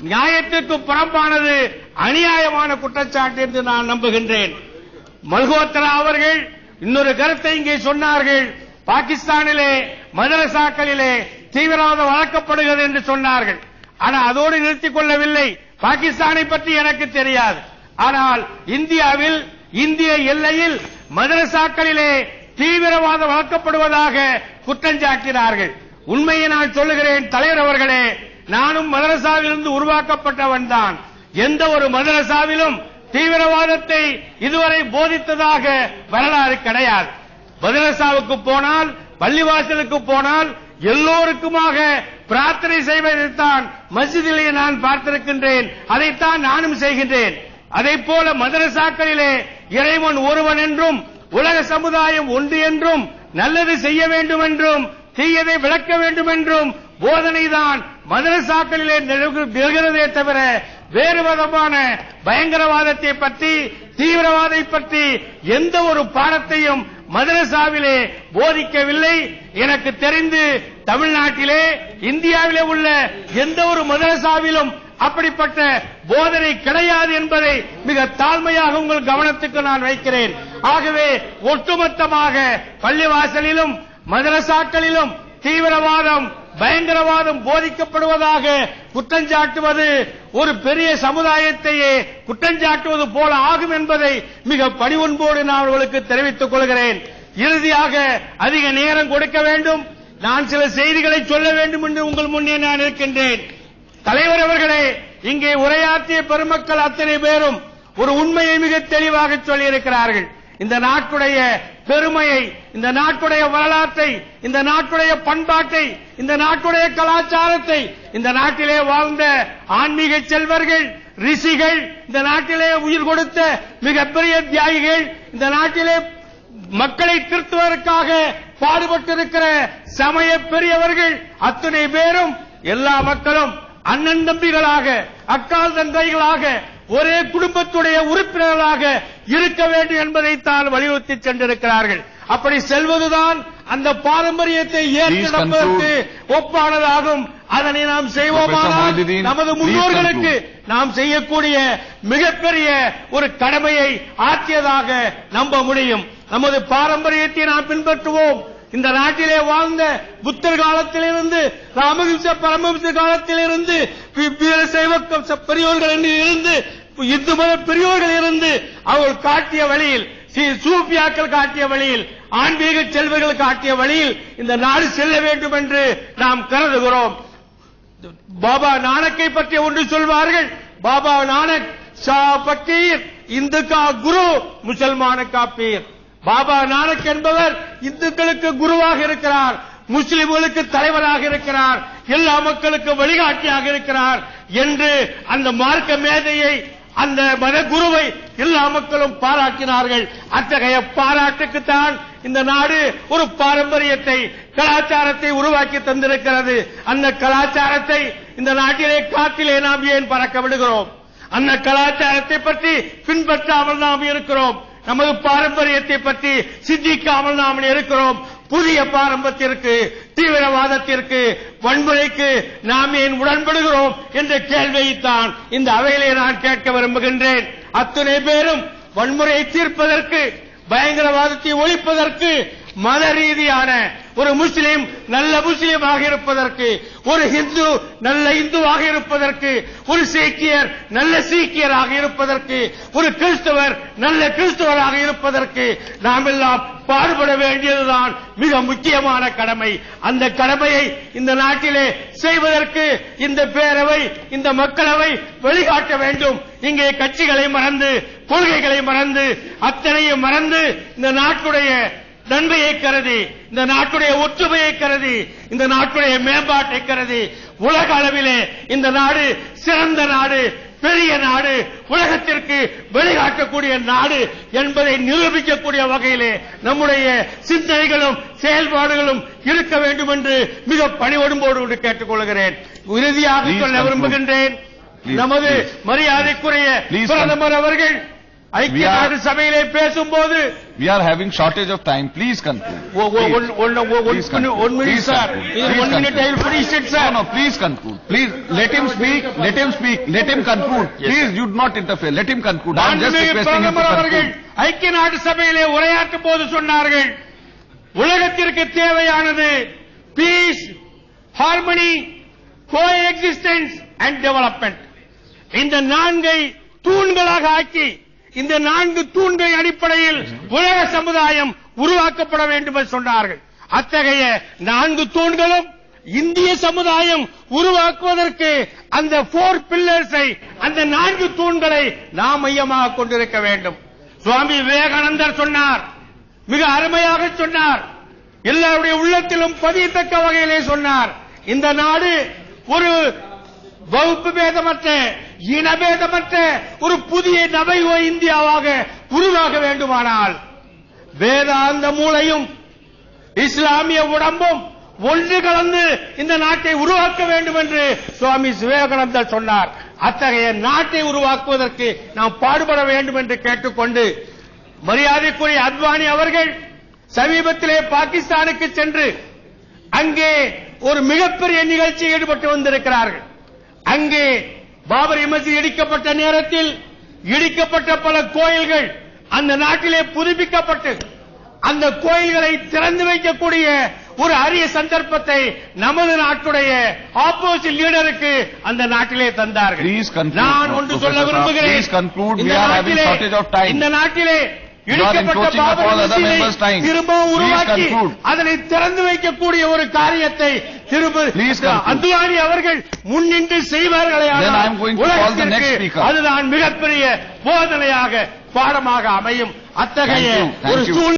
நியாயத்திற்கு புறம்பானது அநியாயமான குற்றச்சாட்டு என்று நான் நம்புகின்றேன். மல்கோத்ரா அவர்கள் இன்னொரு கருத்தை இங்கே சொன்னார்கள். பாகிஸ்தானிலே மதரசாக்களிலே தீவிரவாதம் வளர்க்கப்படுகிறது என்று சொன்னார்கள். ஆனால் அதோடு நிறுத்திக் கொள்ளவில்லை. பாகிஸ்தானை பற்றி எனக்கு தெரியாது. ஆனால் இந்தியாவில் இந்திய எல்லையில் மதரசாக்களிலே தீவிரவாதம் வளர்க்கப்படுவதாக குற்றஞ்சாட்டினார்கள் உண்மையை நான் சொல்லுகிறேன் தலைவர் அவர்களே. நானும் மதரசாவிலிருந்து உருவாக்கப்பட்டவன் தான். எந்த ஒரு மதரசாவிலும் தீவிரவாதத்தை இதுவரை போதித்ததாக வரலாறு கிடையாது. மதரசாவுக்கு போனால் பள்ளிவாசலுக்கு போனால் எல்லோருக்குமாக பிரார்த்தனை செய்வதைத்தான் மஸ்ஜிதிலே நான் பார்த்திருக்கின்றேன். அதைத்தான் நானும் செய்கின்றேன். அதை போல மதரசாக்களிலே இறைவன் ஒருவன் என்றும் உலக சமுதாயம் ஒன்று என்றும் நல்லது செய்ய வேண்டும் என்றும் தீயதை விளக்க வேண்டும் என்றும் போதனைதான் மதரசாக்களிலே நிகழ்கிறதே தவிர வேறு விதமான பயங்கரவாதத்தை பற்றி தீவிரவாதை பற்றி எந்த ஒரு பாடத்தையும் மதரசாவிலே போதிக்கவில்லை. எனக்கு தெரிந்து தமிழ்நாட்டிலே இந்தியாவிலே உள்ள எந்த ஒரு மதரசாவிலும் அப்படிப்பட்ட போதனை கிடையாது என்பதை மிக தாழ்மையாக உங்கள் கவனத்துக்கு நான் வைக்கிறேன். ஆகவே ஒட்டுமொத்தமாக பள்ளிவாசலிலும் மதரசாக்களிலும் தீவிரவாதம் பயங்கரவாதம் போதிக்கப்படுவதாக குற்றஞ்சாட்டுவது ஒரு பெரிய சமுதாயத்தையே குற்றஞ்சாட்டுவது போல ஆகும் என்பதை மிக பணிவன்போடு நான் உங்களுக்கு தெரிவித்துக் கொள்கிறேன். இறுதியாக அதிக நேரம் கொடுக்க வேண்டும். நான் சில செய்திகளை சொல்ல வேண்டும் என்று உங்கள் முன்னே நான் இருக்கின்றேன். தலைவர் அவர்களே இங்கே உரையாற்றிய பெருமக்கள் அத்தனை பேரும் ஒரு உண்மையை மிக தெளிவாக சொல்லியிருக்கிறார்கள். இந்த நாட்டுடைய பெருமையை இந்த நாட்டுடைய வரலாற்றை இந்த நாட்டுடைய பண்பாட்டை இந்த நாட்டுடைய கலாச்சாரத்தை இந்த நாட்டிலே வாழ்ந்த ஆன்மீக செல்வர்கள் ரிஷிகள் இந்த நாட்டிலே உயிர் கொடுத்த மிகப்பெரிய தியாகிகள் இந்த நாட்டிலே மக்களை திருத்துவதற்காக பாடுபட்டிருக்கிற சமய பெரியவர்கள் அத்தனை பேரும் எல்லா மக்களும் அண்ணன் தம்பிகளாக அக்கால் தந்தைகளாக ஒரே குடும்பத்துடைய உறுப்பினர்களாக இருக்க வேண்டும் என்பதைத்தான் வலியுறுத்தி சென்றிருக்கிறார்கள் அப்படி செல்வதுதான் அந்த பாரம்பரியத்தை ஏற்று ஒப்பானதாகும் அதனை நாம் செய்வோமானால் நமது முன்னோர்களுக்கு நாம் செய்யக்கூடிய மிகப்பெரிய ஒரு கடமையை ஆற்றியதாக நம்ப முடியும் நமது பாரம்பரியத்தை நாம் பின்பற்றுவோம் இந்த நாட்டிலே வாழ்ந்த புத்தர் காலத்திலிருந்து ராமகிருஷ்ண பரமஹம்ச காலத்திலிருந்து க- பெரியோர்கள் இருந்து இந்து மத பெரியோர்கள் இருந்து அவர்கள் காட்டிய வழியில் ஸ்ரீ சூப்பியாக்கள் காட்டிய வழியில் ஆன்மீக செல்வர்கள் காட்டிய வழியில் இந்த நாடு செல்ல வேண்டும் என்று நாம் கருதுகிறோம். பாபா நானக்கை பற்றி ஒன்று சொல்வார்கள். பாபா நானக் ஷா பக்கீர் இந்து கா குரு முசல்மான காப்பீர் பாபா நானக் என்பவர் இந்துக்களுக்கு குருவாக இருக்கிறார் முஸ்லிம்களுக்கு தலைவராக இருக்கிறார் எல்லா மக்களுக்கு வழிகாட்டியாக இருக்கிறார் என்று அந்த மார்க்க மேதையை அந்த மத குருவை எல்லா மக்களும் பாராட்டினார்கள். அத்தகைய பாராட்டுக்குத்தான் இந்த நாடு ஒரு பாரம்பரியத்தை கலாச்சாரத்தை உருவாக்கி தந்திருக்கிறது. அந்த கலாச்சாரத்தை இந்த நாட்டிலே காத்திலே நாம் ஏன் பறக்க விடுகிறோம்? அந்த கலாச்சாரத்தை பற்றி பின்பற்றாமல் நாம் இருக்கிறோம். நமது பாரம்பரியத்தை பற்றி சிந்திக்காமல் நாம் இருக்கிறோம். புதிய பாரம்பத்திற்கு தீவிரவாதத்திற்கு வன்முறைக்கு நாம் ஏன் உடன்படுகிறோம் என்ற கேள்வியைத்தான் இந்த அவையிலே நான் கேட்க விரும்புகின்றேன். அத்துணை பேரும் வன்முறையை தீர்ப்பதற்கு பயங்கரவாதத்தை ஒழிப்பதற்கு மத ரீதியான ஒரு முஸ்லீம் நல்ல முஸ்லீமாக இருப்பதற்கு ஒரு ஹிந்து நல்ல இந்துவாக இருப்பதற்கு ஒரு சீக்கியர் நல்ல சீக்கியராக இருப்பதற்கு ஒரு கிறிஸ்தவர் நல்ல கிறிஸ்தவராக இருப்பதற்கு நாம் எல்லாம் பாடுபட வேண்டியதுதான் மிக முக்கியமான கடமை. அந்த கடமையை இந்த நாட்டிலே செய்வதற்கு இந்த பேரவை இந்த மக்களவை வழிகாட்ட வேண்டும். இங்கே கட்சிகளை மறந்து கொள்கைகளை மறந்து அத்தனையும் மறந்து இந்த நாட்டுடைய நன்மையை கருதி இந்த நாட்டுடைய ஒற்றுமையை கருதி இந்த நாட்டுடைய மேம்பாட்டை கருதி உலக அளவிலே இந்த நாடு சிறந்த நாடு பெரிய நாடு உலகத்திற்கு வெளிகாட்டக்கூடிய நாடு என்பதை நிரூபிக்கக்கூடிய வகையிலே நம்முடைய சிந்தனைகளும் செயல்பாடுகளும் இருக்க வேண்டும் என்று மிக பணிவொடும்போடு கேட்டுக்கொள்கிறேன் இறுதியாக Please சொல்ல. விரும்புகின்றேன் நமது. மரியாதைக்குரிய பிரதமர் அவர்கள் ஐக்கிய நாடு சபையிலே பேசும்போது We are having shortage of time. Please conclude. Please conclude. No, no, please conclude. Please, let him speak, let him speak, let him conclude. Please, you do not interfere. Let him conclude. I am just மாண்புமிகு requesting him to பிரதமர் அவர்கள் conclude. ஐக்கிய நாடு சபையிலே உரையாற்றும் போது சொன்னார்கள் உலகத்திற்கு தேவையானது peace harmony coexistence and development இந்த நான்கை தூண்களாக ஆக்கி இந்த நான்கு தூண்கள் அடிப்படையில் உலக சமுதாயம் உருவாக்கப்பட வேண்டும் என்று சொன்னார்கள். அத்தகைய நான்கு தூண்களும் இந்திய சமுதாயம் உருவாக்குவதற்கு அந்த போர் பில்லர்ஸை அந்த நான்கு தூண்களை நாம் மையமாக கொண்டிருக்க வேண்டும். சுவாமி விவேகானந்தர் சொன்னார் மிக அருமையாக சொன்னார் எல்லாருடைய உள்ளத்திலும் பதியத்தக்க வகையிலே சொன்னார். இந்த நாடு ஒரு வகுப்பு பேதமற்ற இனபேதமற்ற ஒரு புதிய நவையோ இந்தியாவாக உருவாக வேண்டுமானால் வேதாந்த மூளையும் இஸ்லாமிய உடம்பும் ஒன்று கலந்து இந்த நாட்டை உருவாக்க வேண்டும் என்று சுவாமி விவேகானந்தர் சொன்னார். அத்தகைய நாட்டை உருவாக்குவதற்கு நாம் பாடுபட வேண்டும் என்று கேட்டுக்கொண்டு மரியாதைக்குரிய அத்வானி அவர்கள் சமீபத்திலே பாகிஸ்தானுக்கு சென்று அங்கே ஒரு மிகப்பெரிய நிகழ்ச்சியில் ஈடுபட்டு வந்திருக்கிறார்கள். அங்கே பாபரி மசீத் இடிக்கப்பட்ட நேரத்தில் இடிக்கப்பட்ட பல கோயில்கள் அந்த நாட்டிலே புதுப்பிக்கப்பட்டு அந்த கோயில்களை திறந்து வைக்கக்கூடிய ஒரு அரிய சந்தர்ப்பத்தை நமது நாட்டுடைய ஆப்போசிட் லீடருக்கு அந்த நாட்டிலே தந்தார்கள் நான் ஒன்று சொல்ல. விரும்புகிறேன். இந்த நாட்டிலே- இடிக்கப்பட்ட உருவாக்கி. அதனை திறந்து வைக்கக்கூடிய ஒரு காரியத்தை திரும்ப. அத்வானி அவர்கள் முன்னின்று செய்வார்களே speaker. அதுதான் மிகப்பெரிய போதனையாக பாடமாக அமையும் அத்தகைய ஒரு. சூழ்நிலை